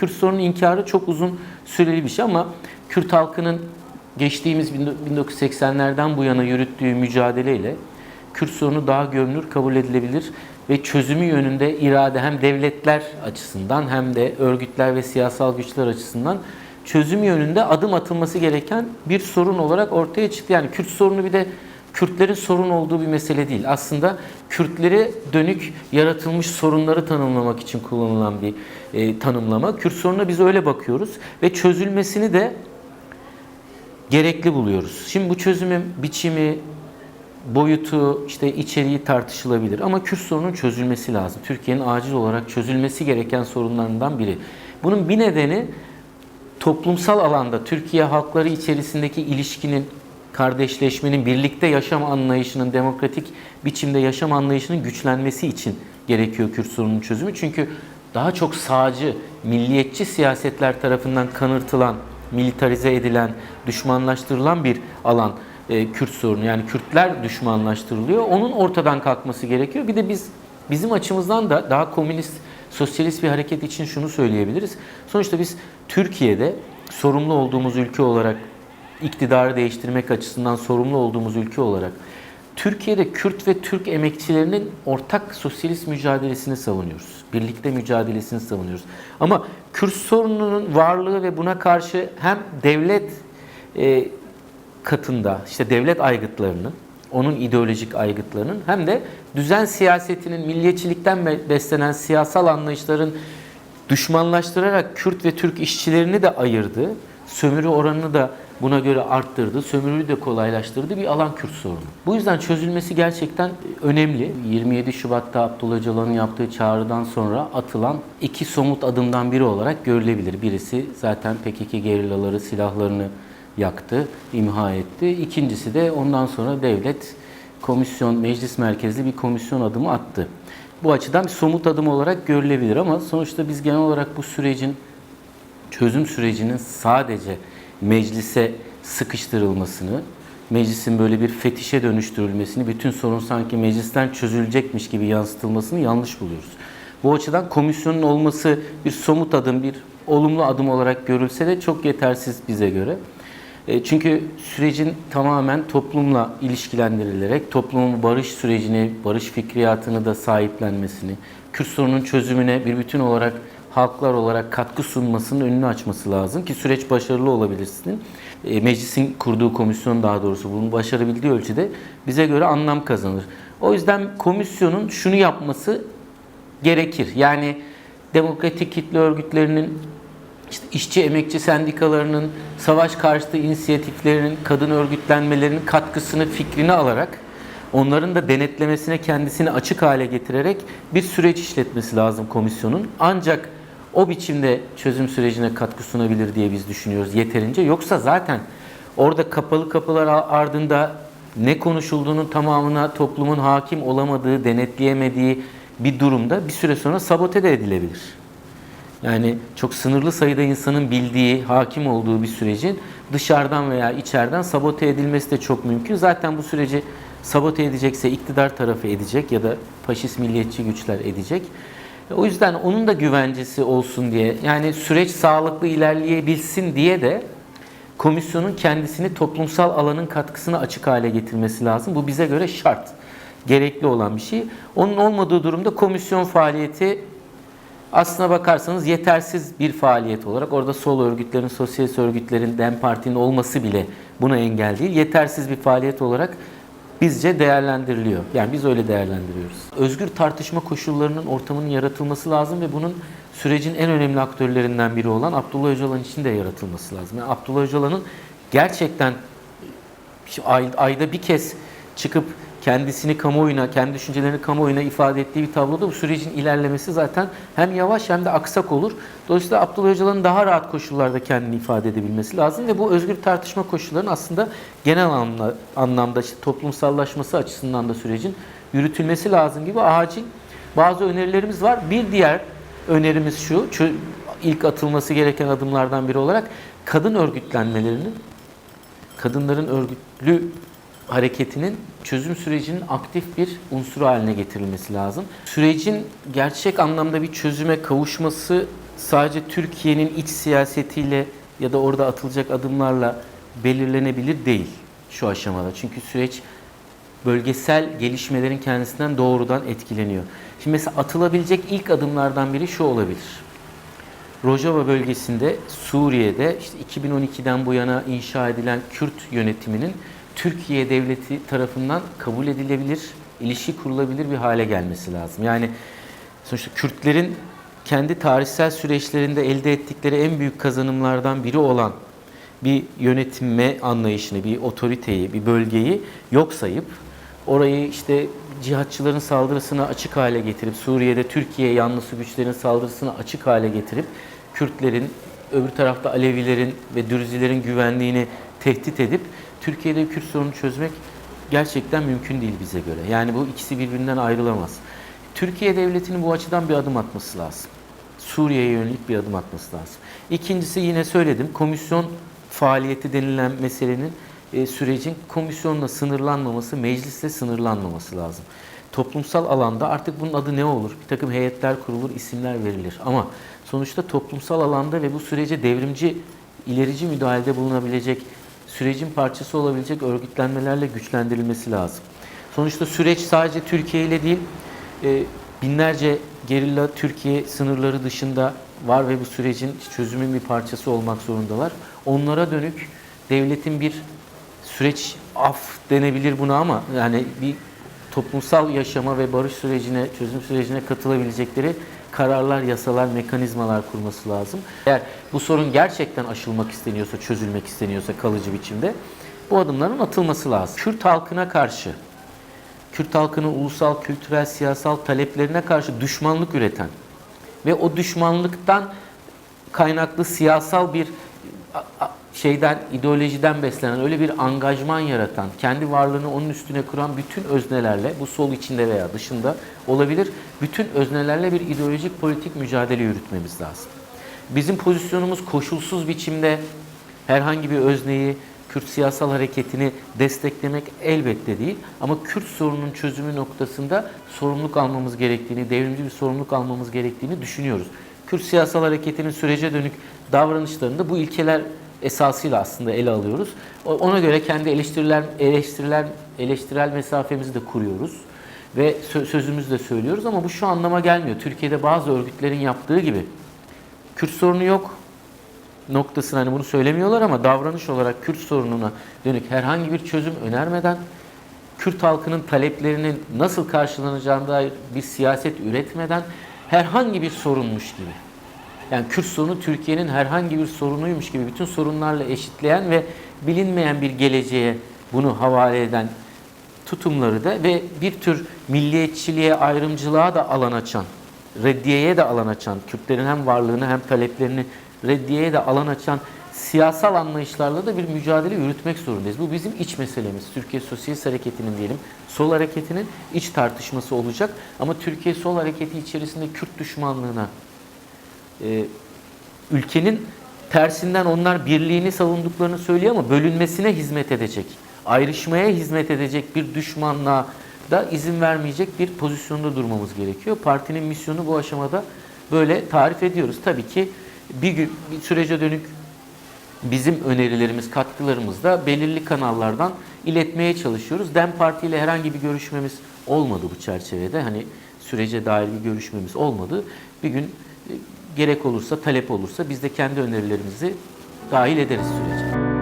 Kürt sorunun inkarı çok uzun süreli bir şey ama Kürt halkının geçtiğimiz 1980'lerden bu yana yürüttüğü mücadeleyle Kürt sorunu daha görünür, kabul edilebilir ve çözümü yönünde irade hem devletler açısından hem de örgütler ve siyasal güçler açısından çözüm yönünde adım atılması gereken bir sorun olarak ortaya çıktı. Yani Kürt sorunu bir de Kürtlerin sorun olduğu bir mesele değil. Aslında Kürtlere dönük yaratılmış sorunları tanımlamak için kullanılan bir e, tanımlama. Kürt sorununa biz öyle bakıyoruz ve çözülmesini de gerekli buluyoruz. Şimdi bu çözümün biçimi, boyutu, işte içeriği tartışılabilir ama Kürt sorunun çözülmesi lazım. Türkiye'nin acil olarak çözülmesi gereken sorunlarından biri. Bunun bir nedeni toplumsal alanda Türkiye halkları içerisindeki ilişkinin, kardeşleşmenin, birlikte yaşam anlayışının, demokratik biçimde yaşam anlayışının güçlenmesi için gerekiyor Kürt sorununun çözümü. Çünkü daha çok sağcı, milliyetçi siyasetler tarafından kanırtılan, militarize edilen, düşmanlaştırılan bir alan e, Kürt sorunu. Yani Kürtler düşmanlaştırılıyor. Onun ortadan kalkması gerekiyor. Bir de biz bizim açımızdan da daha komünist, sosyalist bir hareket için şunu söyleyebiliriz. Sonuçta biz Türkiye'de sorumlu olduğumuz ülke olarak iktidarı değiştirmek açısından sorumlu olduğumuz ülke olarak Türkiye'de Kürt ve Türk emekçilerinin ortak sosyalist mücadelesini savunuyoruz. Birlikte mücadelesini savunuyoruz. Ama Kürt sorununun varlığı ve buna karşı hem devlet e, katında işte devlet aygıtlarının, onun ideolojik aygıtlarının hem de düzen siyasetinin milliyetçilikten be- beslenen siyasal anlayışların düşmanlaştırarak Kürt ve Türk işçilerini de ayırdı. Sömürü oranını da buna göre arttırdı. Sömürüyü de kolaylaştırdı bir alan Kürt sorunu. Bu yüzden çözülmesi gerçekten önemli. 27 Şubat'ta Abdullah Öcalan'ın yaptığı çağrıdan sonra atılan iki somut adımdan biri olarak görülebilir. Birisi zaten PKK gerillaları silahlarını yaktı, imha etti. İkincisi de ondan sonra devlet komisyon, meclis merkezli bir komisyon adımı attı. Bu açıdan bir somut adım olarak görülebilir ama sonuçta biz genel olarak bu sürecin çözüm sürecinin sadece meclise sıkıştırılmasını, meclisin böyle bir fetişe dönüştürülmesini, bütün sorun sanki meclisten çözülecekmiş gibi yansıtılmasını yanlış buluyoruz. Bu açıdan komisyonun olması bir somut adım, bir olumlu adım olarak görülse de çok yetersiz bize göre. E, Çünkü sürecin tamamen toplumla ilişkilendirilerek toplumun barış sürecini, barış fikriyatını da sahiplenmesini, Kürt sorunun çözümüne bir bütün olarak halklar olarak katkı sunmasının önünü açması lazım ki süreç başarılı olabilsin. E, Meclisin kurduğu komisyon daha doğrusu bunu başarabildiği ölçüde bize göre anlam kazanır. O yüzden komisyonun şunu yapması gerekir. Yani demokratik kitle örgütlerinin işte işçi emekçi sendikalarının, savaş karşıtı inisiyatiflerinin, kadın örgütlenmelerinin katkısını, fikrini alarak onların da denetlemesine kendisini açık hale getirerek bir süreç işletmesi lazım komisyonun. Ancak o biçimde çözüm sürecine katkı sunabilir diye biz düşünüyoruz yeterince. Yoksa zaten orada kapalı kapılar ardında ne konuşulduğunun tamamına toplumun hakim olamadığı, denetleyemediği bir durumda bir süre sonra sabote de edilebilir. Yani çok sınırlı sayıda insanın bildiği, hakim olduğu bir sürecin dışarıdan veya içeriden sabote edilmesi de çok mümkün. Zaten bu süreci sabote edecekse iktidar tarafı edecek ya da faşist milliyetçi güçler edecek. O yüzden onun da güvencesi olsun diye yani süreç sağlıklı ilerleyebilsin diye de komisyonun kendisini toplumsal alanın katkısına açık hale getirmesi lazım. Bu bize göre şart. Gerekli olan bir şey. Onun olmadığı durumda komisyon faaliyeti aslına bakarsanız yetersiz bir faaliyet olarak orada sol örgütlerin, sosyalist örgütlerin, DEM Parti'nin olması bile buna engel değil. Yetersiz bir faaliyet olarak bizce değerlendiriliyor. Yani biz öyle değerlendiriyoruz. Özgür tartışma koşullarının ortamının yaratılması lazım ve bunun sürecin en önemli aktörlerinden biri olan Abdullah Öcalan için de yaratılması lazım. Yani Abdullah Öcalan'ın gerçekten ay- ayda bir kez çıkıp kendisini kamuoyuna, kendi düşüncelerini kamuoyuna ifade ettiği bir tabloda bu sürecin ilerlemesi zaten hem yavaş hem de aksak olur. Dolayısıyla Abdullah Öcalan'ın daha rahat koşullarda kendini ifade edebilmesi lazım ve bu özgür tartışma koşullarının aslında genel anlamda, işte toplumsallaşması açısından da sürecin yürütülmesi lazım gibi acil bazı önerilerimiz var. Bir diğer önerimiz şu, çö- ilk atılması gereken adımlardan biri olarak kadın örgütlenmelerinin kadınların örgütlü hareketinin çözüm sürecinin aktif bir unsuru haline getirilmesi lazım. Sürecin gerçek anlamda bir çözüme kavuşması sadece Türkiye'nin iç siyasetiyle ya da orada atılacak adımlarla belirlenebilir değil şu aşamada. Çünkü süreç bölgesel gelişmelerin kendisinden doğrudan etkileniyor. Şimdi mesela atılabilecek ilk adımlardan biri şu olabilir. Rojava bölgesinde Suriye'de işte 2012'den bu yana inşa edilen Kürt yönetiminin Türkiye devleti tarafından kabul edilebilir, ilişki kurulabilir bir hale gelmesi lazım. Yani sonuçta Kürtlerin kendi tarihsel süreçlerinde elde ettikleri en büyük kazanımlardan biri olan bir yönetime anlayışını, bir otoriteyi, bir bölgeyi yok sayıp orayı işte cihatçıların saldırısına açık hale getirip Suriye'de Türkiye yanlısı güçlerin saldırısına açık hale getirip Kürtlerin öbür tarafta Alevilerin ve Dürzilerin güvenliğini tehdit edip Türkiye'de Kürt sorunu çözmek gerçekten mümkün değil bize göre. Yani bu ikisi birbirinden ayrılamaz. Türkiye devletinin bu açıdan bir adım atması lazım. Suriye'ye yönelik bir adım atması lazım. İkincisi yine söyledim komisyon faaliyeti denilen meselenin e, sürecin komisyonla sınırlanmaması, meclisle sınırlanmaması lazım. Toplumsal alanda artık bunun adı ne olur? Bir takım heyetler kurulur, isimler verilir. Ama sonuçta toplumsal alanda ve bu sürece devrimci, ilerici müdahalede bulunabilecek, sürecin parçası olabilecek örgütlenmelerle güçlendirilmesi lazım. Sonuçta süreç sadece Türkiye ile değil, e, binlerce gerilla Türkiye sınırları dışında var ve bu sürecin çözümün bir parçası olmak zorundalar. Onlara dönük devletin bir süreç af denebilir buna ama yani bir toplumsal yaşama ve barış sürecine, çözüm sürecine katılabilecekleri kararlar, yasalar, mekanizmalar kurması lazım. Eğer bu sorun gerçekten aşılmak isteniyorsa, çözülmek isteniyorsa kalıcı biçimde bu adımların atılması lazım. Kürt halkına karşı, Kürt halkının ulusal, kültürel, siyasal taleplerine karşı düşmanlık üreten ve o düşmanlıktan kaynaklı siyasal bir şeyden, ideolojiden beslenen, öyle bir angajman yaratan, kendi varlığını onun üstüne kuran bütün öznelerle, bu sol içinde veya dışında olabilir, bütün öznelerle bir ideolojik politik mücadele yürütmemiz lazım. Bizim pozisyonumuz koşulsuz biçimde herhangi bir özneyi, Kürt siyasal hareketini desteklemek elbette değil. Ama Kürt sorunun çözümü noktasında sorumluluk almamız gerektiğini, devrimci bir sorumluluk almamız gerektiğini düşünüyoruz. Kürt siyasal hareketinin sürece dönük davranışlarında bu ilkeler esasıyla aslında ele alıyoruz. Ona göre kendi eleştiriler, eleştiriler, eleştirel mesafemizi de kuruyoruz ve sö- sözümüzü de söylüyoruz ama bu şu anlama gelmiyor. Türkiye'de bazı örgütlerin yaptığı gibi Kürt sorunu yok noktasını hani bunu söylemiyorlar ama davranış olarak Kürt sorununa dönük herhangi bir çözüm önermeden Kürt halkının taleplerinin nasıl karşılanacağına dair bir siyaset üretmeden herhangi bir sorunmuş gibi yani Kürt sorunu Türkiye'nin herhangi bir sorunuymuş gibi bütün sorunlarla eşitleyen ve bilinmeyen bir geleceğe bunu havale eden tutumları da ve bir tür milliyetçiliğe, ayrımcılığa da alan açan, reddiyeye de alan açan, Kürtlerin hem varlığını hem taleplerini reddiyeye de alan açan siyasal anlayışlarla da bir mücadele yürütmek zorundayız. Bu bizim iç meselemiz. Türkiye Sosyalist Hareketi'nin diyelim, sol hareketinin iç tartışması olacak. Ama Türkiye Sol Hareketi içerisinde Kürt düşmanlığına, e, ülkenin tersinden onlar birliğini savunduklarını söylüyor ama bölünmesine hizmet edecek, ayrışmaya hizmet edecek bir düşmanlığa da izin vermeyecek bir pozisyonda durmamız gerekiyor. Partinin misyonu bu aşamada böyle tarif ediyoruz. Tabii ki bir, gün, bir sürece dönük bizim önerilerimiz, katkılarımız da belirli kanallardan iletmeye çalışıyoruz. DEM Parti ile herhangi bir görüşmemiz olmadı bu çerçevede. Hani sürece dair bir görüşmemiz olmadı. Bir gün gerek olursa, talep olursa biz de kendi önerilerimizi dahil ederiz sürece.